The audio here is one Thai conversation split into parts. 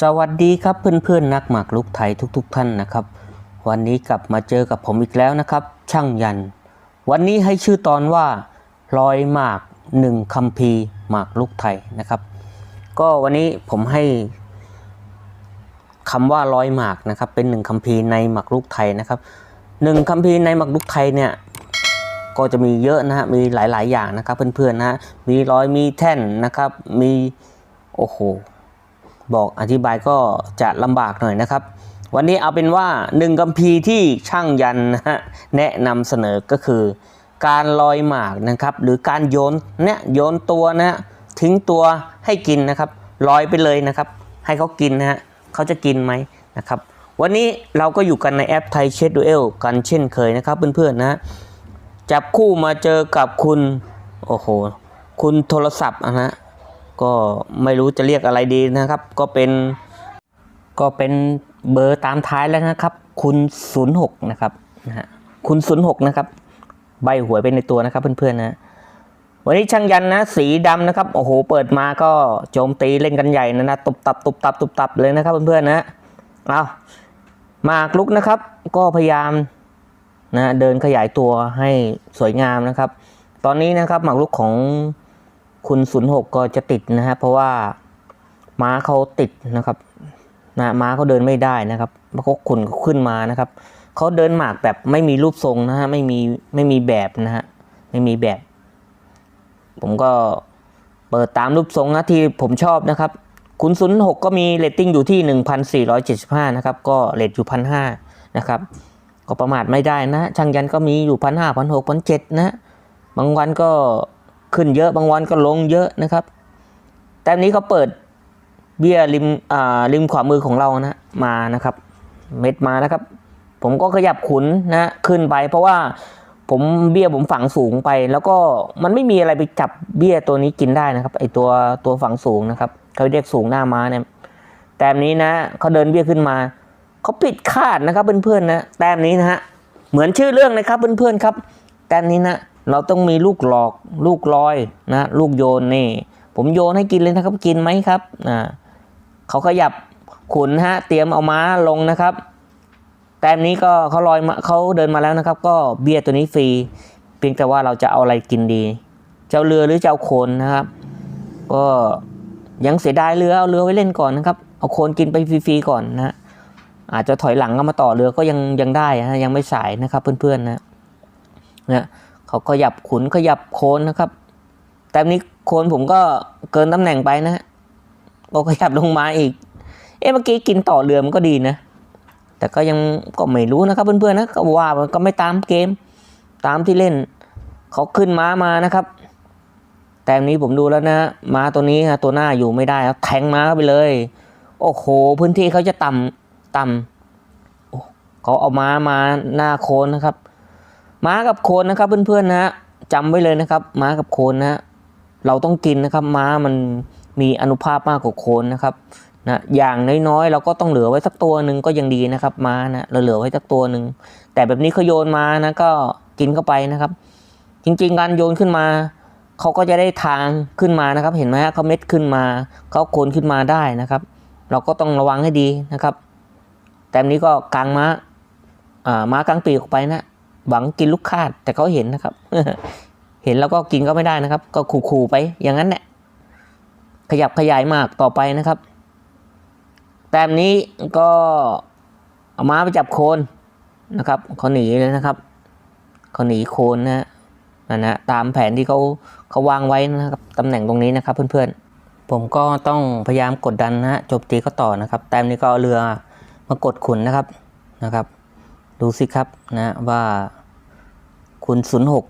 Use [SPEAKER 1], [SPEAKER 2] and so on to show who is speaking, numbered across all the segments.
[SPEAKER 1] สวัสดีครับเพื่อนๆนักหมากรุกไทยทุก ๆ ท่านนะครับ วันนี้กลับมาเจอกับผมอีกแล้วนะครับ ช่างยัน วันนี้ให้ชื่อตอนว่าลอยหมากหนึ่งคำพีร์หมากรุกไทยนะครับ ก็วันนี้ผมให้คำว่าลอยหมากนะครับ เป็นหนึ่งคำพีร์ในหมากรุกไทยนะครับหนึ่งคำพีร์ในหมากรุกไทยเนี่ยก็จะมีเยอะนะฮะมีหลายๆ อย่างนะครับเพื่อนๆนะฮะมีร้อยมีแท่นนะครับมีโอ้โห บอกอธิบายก็จะลำบากหน่อยนะครับ วันนี้เอาเป็นว่าหนึ่งกัมพีที่ช่างยันนะฮะแนะนำเสนอก็คือ การลอยหมากนะครับหรือการโยนเนี่ยโยนตัวนะฮะทิ้งตัวให้กินนะครับลอยไปเลยนะครับ ให้เขากินนะฮะเขาจะกินไหมนะครับ วันนี้เราก็อยู่กันในแอปไทยเชดดูเอลกันเช่นเคยนะครับเพื่อนๆนะจับคู่มาเจอกับคุณโอ้โหคุณโทรศัพท์อะนะ ก็ไม่รู้จะเรียกอะไรดีนะครับ ก็เป็นก็เป็นเบอร์ตามท้ายแล้วนะครับ คุณ06นะครับนะฮะคุณ06นะครับ ใบหวยเป็นในตัวนะครับเพื่อนๆนะวันนี้ช่างยันนะสีดำนะครับโอ้โหเปิดมาก็โจมตีเล่นกันใหญ่นะนะตุบตับตุบตับตุบตับเลยนะครับเพื่อนๆนะเอาหมากลุกนะครับ ก็พยายามนะเดินขยายตัวให้สวยงามนะครับ ตอนนี้นะครับหมากรุกของ คุณศูนย์หกก็จะติดนะฮะเพราะว่าม้าเขาติดนะครับนะม้าเขาเดินไม่ได้นะครับเพราะเขาขุนเขาขึ้นมานะครับเขาเดินหมากแบบไม่มีรูปทรงนะฮะไม่มีไม่มีแบบนะฮะไม่มีแบบ ผมก็เปิดตามรูปทรงนะที่ผมชอบนะครับคุณศูนย์หกก็มีเรตติ้งอยู่ที่ 1,475 นะครับ ก็เรตอยู่พันห้านะครับ ก็ประมาทไม่ได้นะ ช่างยันก็มีอยู่พันห้าพันหกพันเจ็ดนะ บางวันก็ ขึ้นเยอะบางวันก็ลงเยอะนะครับแต่นี้เขาเปิดเบี้ยริมอ่าริมขวามือของเรานะมานะครับ เม็ดมานะครับ ผมก็ขยับขุนนะขึ้นไป เพราะว่าผมเบี้ยผมฝังสูงไป แล้วก็มันไม่มีอะไรไปจับเบี้ยตัวนี้กินได้นะครับไอตัวตัวฝังสูงนะครับเขาเรียกสูงหน้าม้าเนี่ยแต้มนี้นะเขาเดินเบี้ยขึ้นมาเขาปิดคาดนะครับเพื่อนๆนะแต้มนี้นะฮะเหมือนชื่อเรื่องนะครับเพื่อนๆครับ แต้มนี้นะ เราต้องมีลูกหลอกลูกลอยนะลูกโยนนี่ ผมโยนให้กินเลยนะครับกินไหมครับอ่าเขาขยับขุนฮะเตรียมเอาม้าลงนะครับ แต้มนี้ก็เขาลอยมาเขาเดินมาแล้วนะครับ ก็เบี้ยตัวนี้ฟรี เพียงแต่ว่าเราจะเอาอะไรกินดี เจ้าเรือหรือเจ้าโคนนะครับ ก็ยังเสียดายเรือเอาเรือไว้เล่นก่อนนะครับ เอาโคนกินไปฟรีๆก่อนนะฮะอาจจะถอยหลังก็มาต่อเรือก็ยังยังได้นะยังไม่สายนะครับเพื่อนๆนะนะ เขาขยับขุนขยับโคนนะครับ แต่นี้โคนผมก็เกินตำแหน่งไปนะฮะก็ขยับลงมาอีก เอ๊ะเมื่อกี้กินต่อเรือมันก็ดีนะ แต่ก็ยังก็ไม่รู้นะครับ เพื่อนๆนะก็ว่ามันก็ไม่ตามเกม ตามที่เล่น เขาขึ้นม้ามานะครับ แต่นี้ผมดูแล้วนะม้าตัวนี้ฮะตัวหน้าอยู่ไม่ได้ครับแทงม้าไปเลย โอ้โห พื้นที่เขาจะต่ำต่ำเขาเอาม้ามาหน้าโคนนะครับ ม้ากับโคนนะครับเพื่อนๆนะฮะจำไว้เลยนะครับ ม้ากับโคนนะฮะเราต้องกินนะครับ ม้ามันมีอนุภาพมากกว่าโคนนะครับนะอย่างน้อยๆเราก็ต้องเหลือไว้สักตัวหนึ่งก็ยังดีนะครับม้านะเราเหลือไว้สักตัวหนึ่งแต่แบบนี้เขาโยนมานะก็กินเข้าไปนะครับ จริงๆการโยนขึ้นมาเขาก็จะได้ทางขึ้นมานะครับ เห็นไหมฮะเขาเม็ดขึ้นมาเขาโคนขึ้นมาได้นะครับ เราก็ต้องระวังให้ดีนะครับ แต่นี้ก็กลางม้าอ่าม้ากลางปีกออกไปนะ หวังกินลูกคาดแต่เขาเห็นนะครับ เห็นแล้วก็กินก็ไม่ได้นะครับ ก็ขู่ๆไปอย่างนั้นแหละขยับขยายมากต่อไปนะครับ แต้มนี้ก็เอาม้าไปจับโคนนะครับเขาหนีเลยนะครับเขาหนีโคนนะนั่นะตามแผนที่เขาเขาวางไว้นะครับตำแหน่งตรงนี้นะครับ เพื่อนๆ ผมก็ต้องพยายามกดดันนะโจมตีเขาต่อนะครับ แต้มนี้ก็เอาเรือมากดขุนนะครับนะครับ ดูสิครับนะว่า คุณศูนย์หก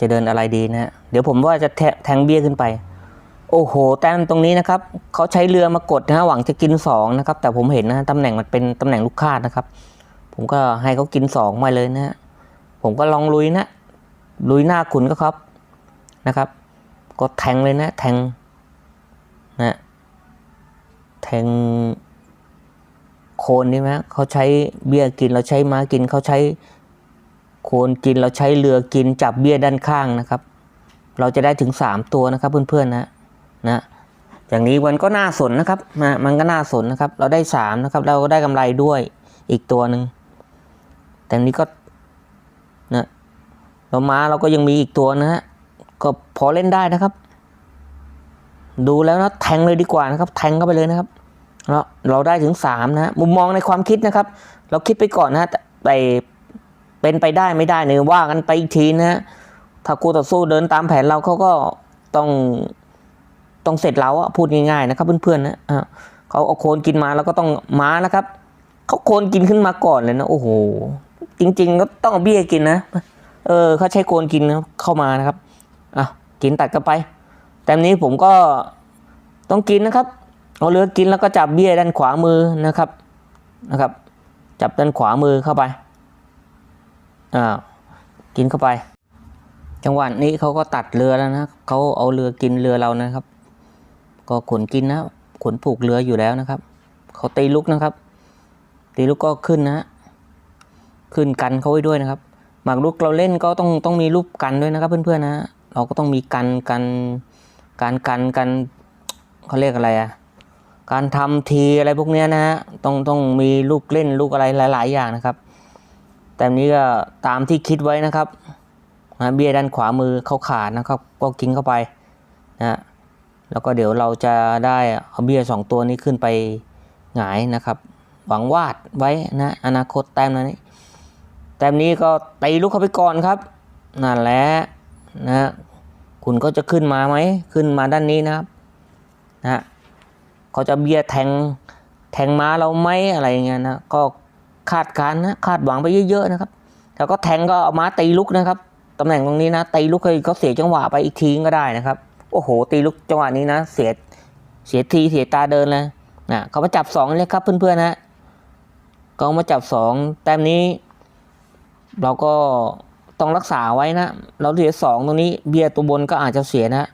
[SPEAKER 1] จะเดินอะไรดีนะฮะเดี๋ยวผมว่าจะแทแทงเบี้ยขึ้นไป โอ้โห แต้มตรงนี้นะครับเขาใช้เรือมากดนะฮะหวังจะกินสองนะครับแต่ผมเห็นนะตำแหน่งมันเป็นตำแหน่งลูกคาดนะครับ ผมก็ให้เขากินสองมาเลยนะฮะผมก็ลองลุยนะลุยหน้าขุนก็ครับนะครับ ก็แทงเลยนะแทงนะแทงโคนนี่ไหมเขาใช้เบี้ยกินเราใช้ม้ากินเขาใช้ คนกินเราใช้เรือกินจับเบี้ยด้านข้างนะครับ เราจะได้ถึงสามตัวนะครับเพื่อนๆนะนะอย่างนี้มันก็น่าสนนะครับนะมันก็น่าสนนะครับ เราได้สามนะครับเราก็ได้กำไรด้วยอีกตัวหนึ่งแต่นี้ก็นะเรามาเราก็ยังมีอีกตัวนะฮะก็พอเล่นได้นะครับ ดูแล้วนะแทงเลยดีกว่านะครับ แทงเข้าไปเลยนะครับเราเราได้ถึงสามนะมุมมองในความคิดนะครับ เราคิดไปก่อนนะแต่ เป็นไปได้ไม่ได้เนี่ยว่ากันไปอีกทีนะฮะถ้าคู่ต่อสู้เดินตามแผนเราเขาก็ต้องต้องเสร็จแล้วอะพูดง่ายๆนะครับเพื่อนๆนะะเขาเอาโคนกินมาแล้วก็ต้องม้านะครับเขาโคนกินขึ้นมาก่อนเลยนะโอ้โหจริง ๆ ก็ต้องเบี้ยกินนะเออเขาใช้โคนกินเข้ามานะครับอะกินตัดกันไปแต่นี้ผมก็ต้องกินนะครับเอาเรือกินแล้วก็จับเบี้ยด้านขวามือนะครับนะครับ จับด้านขวามือเข้าไป อ่ากินเข้าไป จังหวะนี้เขาก็ตัดเรือแล้วนะเขาเอาเรือกินเรือเรานะครับ ก็ขนกินนะขนผูกเรืออยู่แล้วนะครับเขาตีลุกนะครับ ตีลุกก็ขึ้นนะขึ้นกันเขาไว้ด้วยนะครับหมากรุกเราเล่นก็ต้องต้องมีรูปกันด้วยนะครับ เพื่อนๆนะเราก็ต้องมีกันกันการกันกันเขาเรียกอะไรอะการทำทีอะไรพวกเนี้ยนะฮะต้องต้องมีลูกเล่นลูกอะไรหลาย ๆ อย่างนะครับ แต่นี้ก็ตามที่คิดไว้นะครับนะเบี้ยด้านขวามือเขาขาดนะครับ ก็กินเข้าไปนะแล้วก็เดี๋ยวเราจะได้เอาเบี้ยสองตัวนี้ขึ้นไปหงายนะครับ หวังวาดไว้นะอนาคตแต้มนั้นแต้มนี้ก็ตีลูกเข้าไปก่อนครับนั่นแหละนะคุณก็จะขึ้นมาไหมขึ้นมาด้านนี้นะครับนะเขาจะเบี้ยแทงแทงม้าเราไหมอะไรเงี้ยนะก็ คาดการณ์นะคาดหวังไปเยอะๆนะครับ แล้วก็แทงก็เอาม้าตีลุกนะครับตำแหน่งตรงนี้นะตีลุกเขาเสียจังหวะไปอีกทีก็ได้นะครับ โอ้โห ตีลุกจังหวะนี้นะ เสียเสียทีเสียตาเดินเลยนะเขามาจับสองเลยครับเพื่อนๆนะก็มาจับสองแต้มนี้ เราก็ต้องรักษาไว้นะ เราเสียสองตรงนี้เบียร์ตัวบนก็อาจจะเสียนะ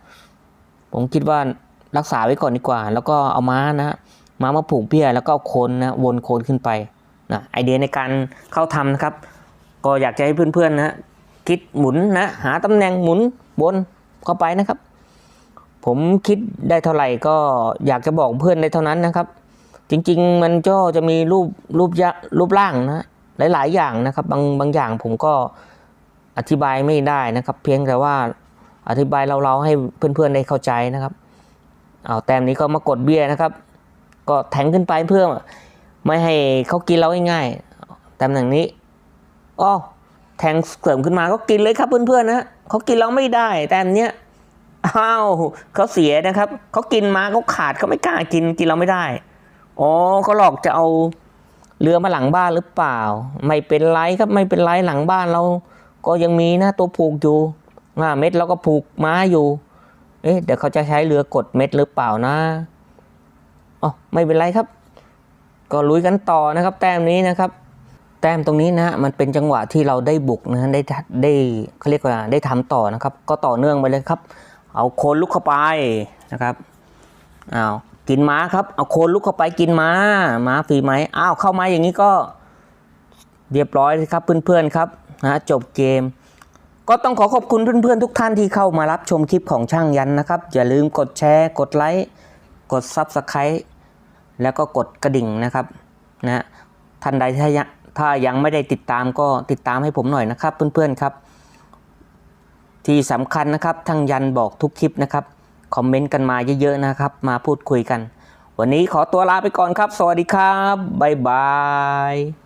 [SPEAKER 1] ผมคิดว่ารักษาไว้ก่อนดีกว่า แล้วก็เอาม้านะม้ามาผูกเบี้ยแล้วก็โคนนะวนโคนขึ้นไป นะไอเดียในการเข้าทำนะครับ ก็อยากจะให้เพื่อนๆนะคิดหมุนนะหาตำแหน่งหมุนบนเข้าไปนะครับ ผมคิดได้เท่าไหร่ก็อยากจะบอกเพื่อนได้เท่านั้นนะครับ จริงๆมันก็จะมีรูปรูปยะรูปร่างนะหลายๆอย่างนะครับบางบางอย่างผมก็อธิบายไม่ได้นะครับ เพียงแต่ว่าอธิบายเราๆให้เพื่อนๆได้เข้าใจนะครับเอาแต้มนี้ก็มากดเบี้ยนะครับ ก็แทงขึ้นไปเพื่อ ไม่ให้เขากินเราง่ายๆแต้มอย่งนี้อ้อแทงเสริมขึ้นมาก็กินเลยครับเพื่อนๆนะเขากินเราไม่ได้แต่เนี้ยอ้าวเขาเสียนะครับเขากินมาเขาขาดเขาไม่กล้ากินกินเราไม่ได้อ๋อเขาหลอกจะเอาเรือมาหลังบ้านหรือเปล่า ไม่เป็นไรครับไม่เป็นไรหลังบ้านเรา ก็ยังมีนะตัวผูกอยู่อ่าเม็ดเราก็ผูกม้าอยู่ เอ๊ะเดี๋ยวเขาจะใช้เรือกดเม็ดหรือเปล่านะอ๋อไม่เป็นไรครับ ก็ลุยกันต่อนะครับ แต้มนี้นะครับ แต้มตรงนี้นะฮะมันเป็นจังหวะที่เราได้บุกนะได้ได้เขาเรียกว่าได้ทำต่อนะครับ ก็ต่อเนื่องไปเลยครับ เอาโคนลุกเข้าไปนะครับอ้าวกินม้าครับ เอาโคนลุกเข้าไปกินม้าม้าฟรีไหมอ้าวเข้ามาอย่างนี้ก็เรียบร้อยครับเพื่อนๆครับนะจบเกม ก็ต้องขอขอบคุณเพื่อนๆทุกท่านที่เข้ามารับชมคลิปของช่างยันนะครับ อย่าลืมกดแชร์ กดไลค์ กด Subscribe แล้วก็กดกระดิ่งนะครับนะท่านใดถ้ายถ้ายังไม่ได้ติดตามก็ติดตามให้ผมหน่อยนะครับ เพื่อนๆครับ ที่สำคัญนะครับทั้งยันบอกทุกคลิปนะครับคอมเมนต์กันมาเยอะๆนะครับ มาพูดคุยกัน วันนี้ขอตัวลาไปก่อนครับ สวัสดีครับบ๊ายบาย